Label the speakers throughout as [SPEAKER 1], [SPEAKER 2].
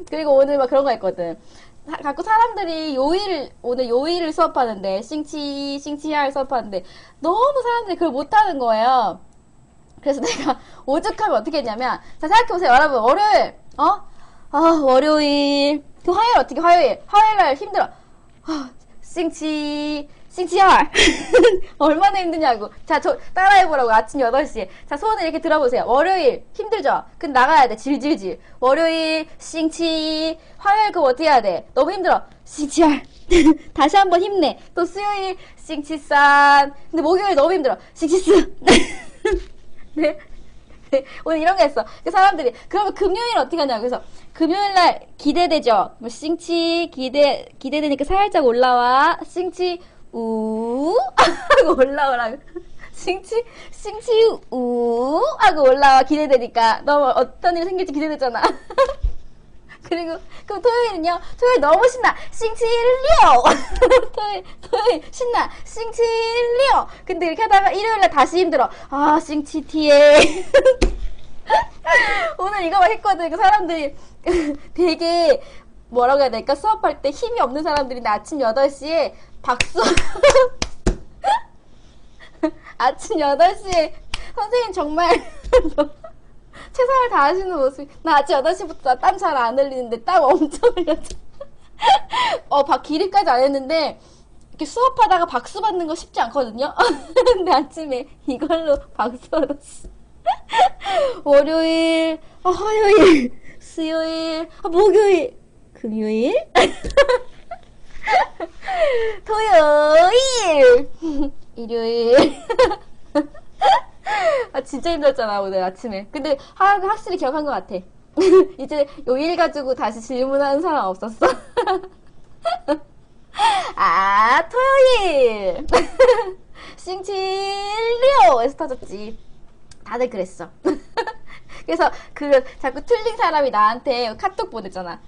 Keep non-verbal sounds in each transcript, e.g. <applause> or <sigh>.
[SPEAKER 1] <laughs> 그리고 오늘 막 그런 거 했거든. 사- 자꾸 사람들이 요일 오늘 요일을 수업하는데 싱치 싱치할 수업하는데 너무 사람들이 그걸 못하는 거예요. 그래서 <laughs> 내가 오죽하면 어떻게 했냐면 자 생각해 보세요 여러분 월요일 어? 아 월요일 그 화요일 어떻게 화요일 화요일 날 힘들어 아, 싱치 싱치할 <laughs> 얼마나 힘드냐고. 자 저 따라해보라고 아침 8시에. 자 소원을 이렇게 들어보세요. 월요일 힘들죠? 근데 나가야 돼. 질질질. 월요일 싱치. 화요일 그거 어떻게 해야 돼? 너무 힘들어. 싱치할 <laughs> 다시 한번 힘내. 또 수요일 싱치산. 근데 목요일 너무 힘들어. 싱치스 <laughs> 네. 네, 오늘 이런 거 했어. 그 사람들이. 그러면 금요일 어떻게 하냐고. 그래서 금요일 날 기대되죠. 뭐 싱치 기대 기대되니까 살짝 올라와. 싱치 우 <laughs> 하고 올라오라고. 싱치 싱치 우 하고 올라와 기대되니까 너무 어떤 일이 생길지 기대되잖아. <laughs> 그리고 그럼 토요일은요. 토요일 너무 신나. 싱치리오. <laughs> 토요일 토요일 신나. 싱치리오. 근데 이렇게 하다가 일요일 날 다시 힘들어. 아 싱치티에. 오늘 이거 막 했거든. 그 사람들이 되게 뭐라고 해야 될까? 수업할 때 힘이 없는 사람들인데 아침 8시에 박수. <laughs> 아침 8시에 선생님 정말 <laughs> 최선을 다하시는 모습이 나 아침 8시부터 땀 잘 안 흘리는데 땀 엄청 흘렸죠. <laughs> 어, 박 기립까지 안 했는데 이렇게 수업하다가 박수 받는 거 쉽지 않거든요. 근데 아침에 이걸로 박수 받았어. 월요일, 아, 화요일, 수요일, 아, 목요일, 금요일, <laughs> 토요일, <laughs> 일요일. <laughs> 아, 진짜 힘들었잖아, 오늘 아침에. 근데 하, 확실히 기억한 것 같아. 이제 요일 가지고 다시 질문하는 사람 없었어. 아, 토요일! 싱칠리오에서 터졌지. 다들 그랬어. 그래서 그 자꾸 틀린 사람이 나한테 카톡 보냈잖아.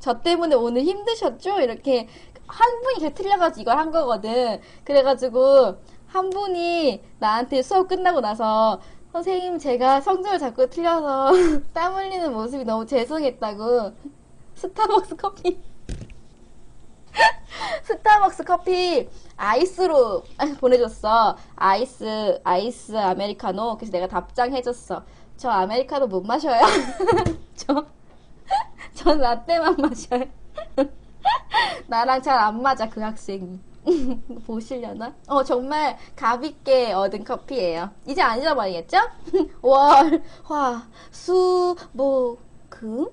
[SPEAKER 1] 저 때문에 오늘 힘드셨죠? 이렇게 한 분이 계속 틀려가지고 이걸 한 거거든. 그래가지고 한 분이 나한테 수업 끝나고 나서 선생님 제가 성적을 자꾸 틀려서 <laughs> 땀 흘리는 모습이 너무 죄송했다고 스타벅스 커피 <laughs> 스타벅스 커피 아이스로 <laughs> 보내줬어. 아이스, 아이스 아메리카노. 그래서 내가 답장해줬어. 저 아메리카노 못 마셔요. 저, 전 라떼만 마셔요. <laughs> 나랑 잘 안 맞아, 그 학생이. <laughs> 보시려나? 어, 정말 값있게 얻은 커피예요. 이제 안 잊어버리겠죠? <laughs> 월, 화, 수, 목, 금?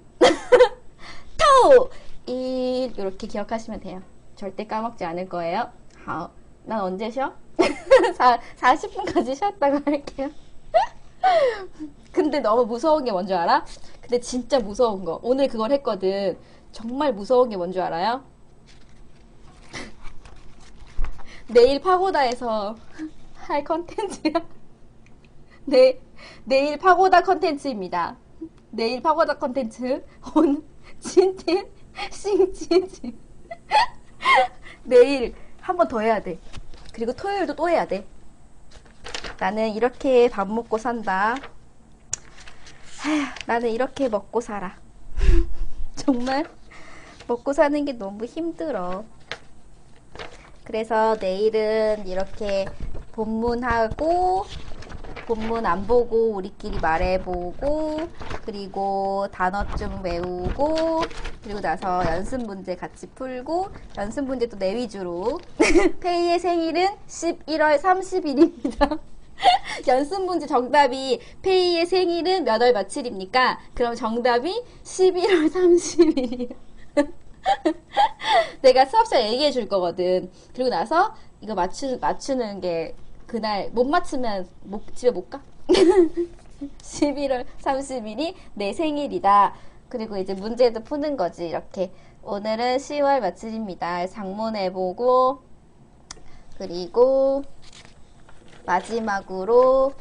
[SPEAKER 1] 토! 일, 이렇게 기억하시면 돼요. 절대 까먹지 않을 거예요. 하, 난 언제 쉬어? 4, 40분까지 쉬었다고 할게요. 근데 너무 무서운 게 뭔지 알아? 근데 진짜 무서운 거. 오늘 그걸 했거든. 정말 무서운 게 뭔지 알아요? <laughs> 내일 파고다에서 <laughs> 할 컨텐츠야. <laughs> 네, 내일 파고다 컨텐츠입니다. 내일 파고다 컨텐츠. 온, 진팀, 싱진진. 내일 한 번 더 해야 돼. 그리고 토요일도 또 해야 돼. 나는 이렇게 밥 먹고 산다. 아휴, 나는 이렇게 먹고 살아. 정말 먹고 사는 게 너무 힘들어. 그래서 내일은 이렇게 본문하고 본문 안 보고 우리끼리 말해보고 그리고 단어 좀 외우고 그리고 나서 연습 문제 같이 풀고 연습 문제 또내 위주로 <laughs> 페이의 생일은 11월 30일입니다. <laughs> 연습 문제 정답이 페이의 생일은 몇 월 며칠입니까? 그럼 정답이 11월 30일이에요. <laughs> 내가 수업 시간에 얘기해 줄 거거든. 그리고 나서 이거 맞추, 맞추는 게 그날 못 맞추면 못, 집에 못 가? <laughs> 11월 30일이 내 생일이다. 그리고 이제 문제도 푸는 거지. 이렇게. 오늘은 10월 며칠입니다. 장문해 보고, 그리고 마지막으로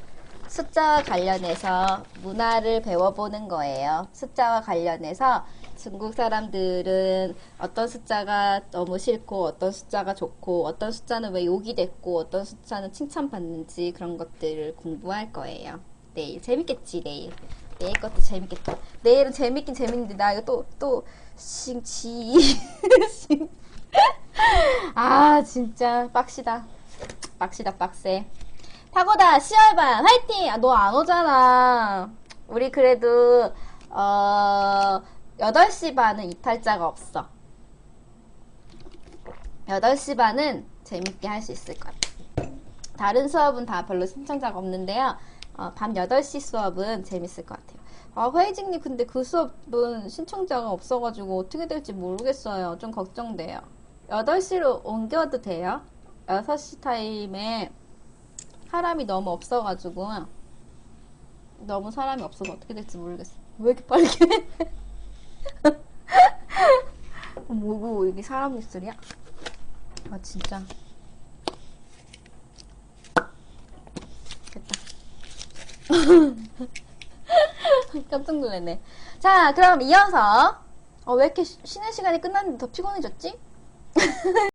[SPEAKER 1] 숫자와 관련해서 문화를 배워보는 거예요. 숫자와 관련해서 중국 사람들은 어떤 숫자가 너무 싫고 어떤 숫자가 좋고 어떤 숫자는 왜 욕이 됐고 어떤 숫자는 칭찬받는지 그런 것들을 공부할 거예요. 내일 재밌겠지 내일. 내일 것도 재밌겠다. 내일은 재밌긴 재밌는데 나 이거 또또 싱치 싱- <laughs> 아 진짜 빡시다. 빡시다 빡세. 타고다 시월반 화이팅! 아, 너 안 오잖아. 우리 그래도 어 8시 반은 이탈자가 없어. 8시 반은 재밌게 할 수 있을 것 같아. 다른 수업은 다 별로 신청자가 없는데요. 어, 밤 8시 수업은 재밌을 것 같아요. 아, 회의직님, 근데 그 수업은 신청자가 없어가지고 어떻게 될지 모르겠어요. 좀 걱정돼요. 8시로 옮겨도 돼요? 6시 타임에 사람이 너무 없어가지고 너무 사람이 없어서 어떻게 될지 모르겠어. 왜 이렇게 빨개? <laughs> 뭐고 이게 사람 입술이야? 아 진짜 됐다. <laughs> 깜짝 놀랐네. 자, 그럼 이어서 어, 왜 이렇게 쉬- 쉬는 시간이 끝났는데 더 피곤해졌지? <laughs>